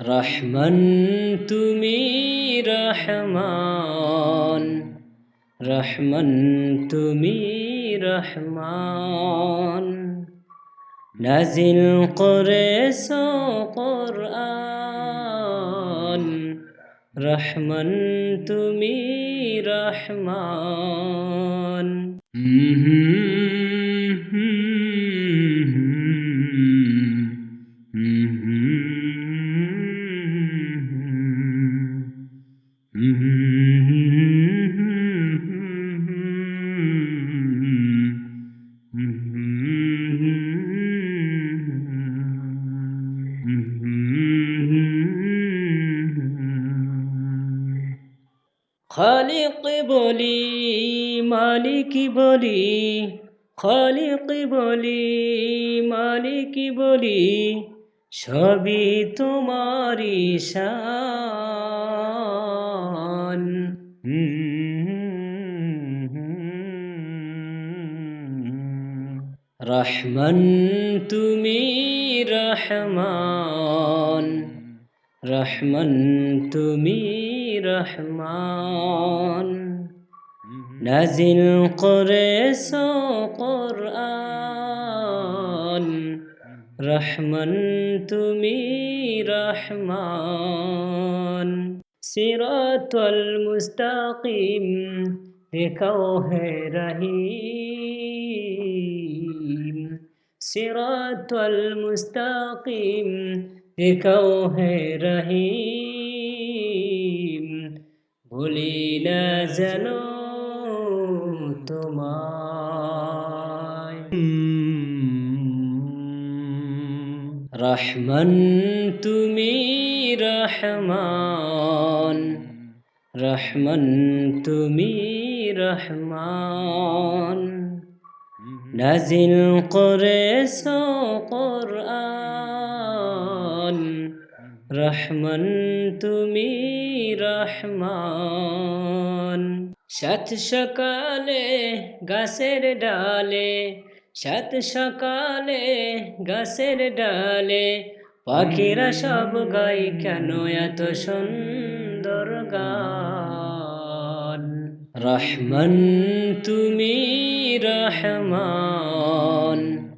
রহমান তুমি রহমান। রহমান তুমি রহমান। নাজিল করেছ কোরআন। রহমান তুমি রহমান। খালিক বলি মালিক বলি খালিক বলি মালিক বলি সবই তোমারি শান। রহমান তুমি রহমান রহমান তুমি রহমান। নাজিল করেছ কোরআন। রহমান তুমি রহমান। সিরাতুল মুস্তাকিম দেখাও হে রহিম। সিরাতুল মুস্তাকিম দেখাও হে রহিম। ভুলি না যেন তোমায় রহমান, তুমি রহমান। রহমান, তুমি রহমান। নাজিল করেছ কোরআন। রহমান, তুমি রহমান। সাত সকালে গাছের ডালে সাত সকালে গাছের ডালে পাখিরা সব গাই কেন এত সুন্দর গান? রহমান, তুমি রহমান।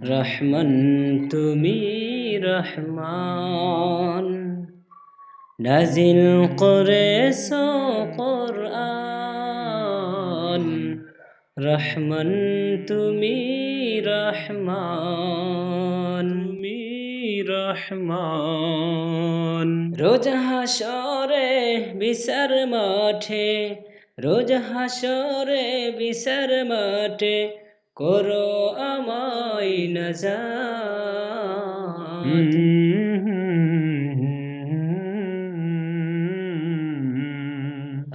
রহমান, তুমি রহমান। নাজিল করেছ কোরআন। রহমান, তুমি রহমান তুমি রহমান। রোজ হাসরে বিচার মাঠে, রোজ হাসরে বিচার মাঠে, করো আমায় নজাত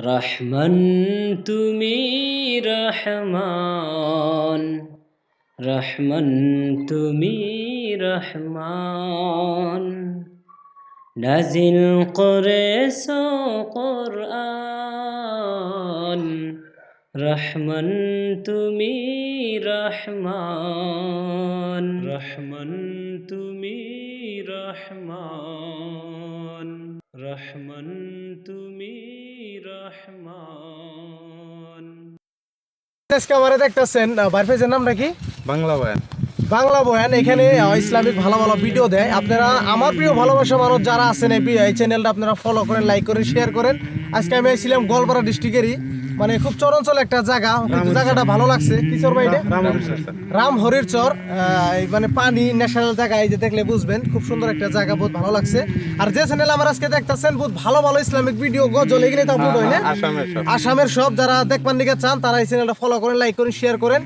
রহমান তুমি রহমান রহমান তুমি রহমান নাজিল করেছ কোরআন রহমান তুমি রহমান রহমান তুমি রহমান রহমান তুমি রহমান আজকে আমারে দেখতেছেন বাইফেজের নামটা কি? বাংলা বয়ান। বাংলা বয়ান এখানে ইসলামিক ভালো ভালো ভিডিও দেয়। আপনারা আমার প্রিয় ভালোবাসা মানুষ যারা আছেন এই চ্যানেলটা আপনারা ফলো করেন লাইক করেন শেয়ার করেন। আজকে আমি ছিলাম গোলপাড়া ডিস্ট্রিক্টেরই মানে খুব চরঞ্চল একটা জায়গা জায়গাটা ভালো লাগছে। কিশোর ভাই এটা? রাম হরির চর মানে পানি ন্যাশনাল জায়গা এই যে দেখলে বুঝবেন খুব সুন্দর একটা জায়গা বহুত ভালো লাগছে। আর যে চ্যানেল আমার আজকে দেখতেছেন বহুত ভালো ভালো ইসলামিক ভিডিও গজল এগুলো তো আপলোড হয় না? আসামের সব। আসামের সব যারা দেখবার দিকে চান তারা এই চ্যানেলটা ফলো করেন লাইক করেন শেয়ার করেন।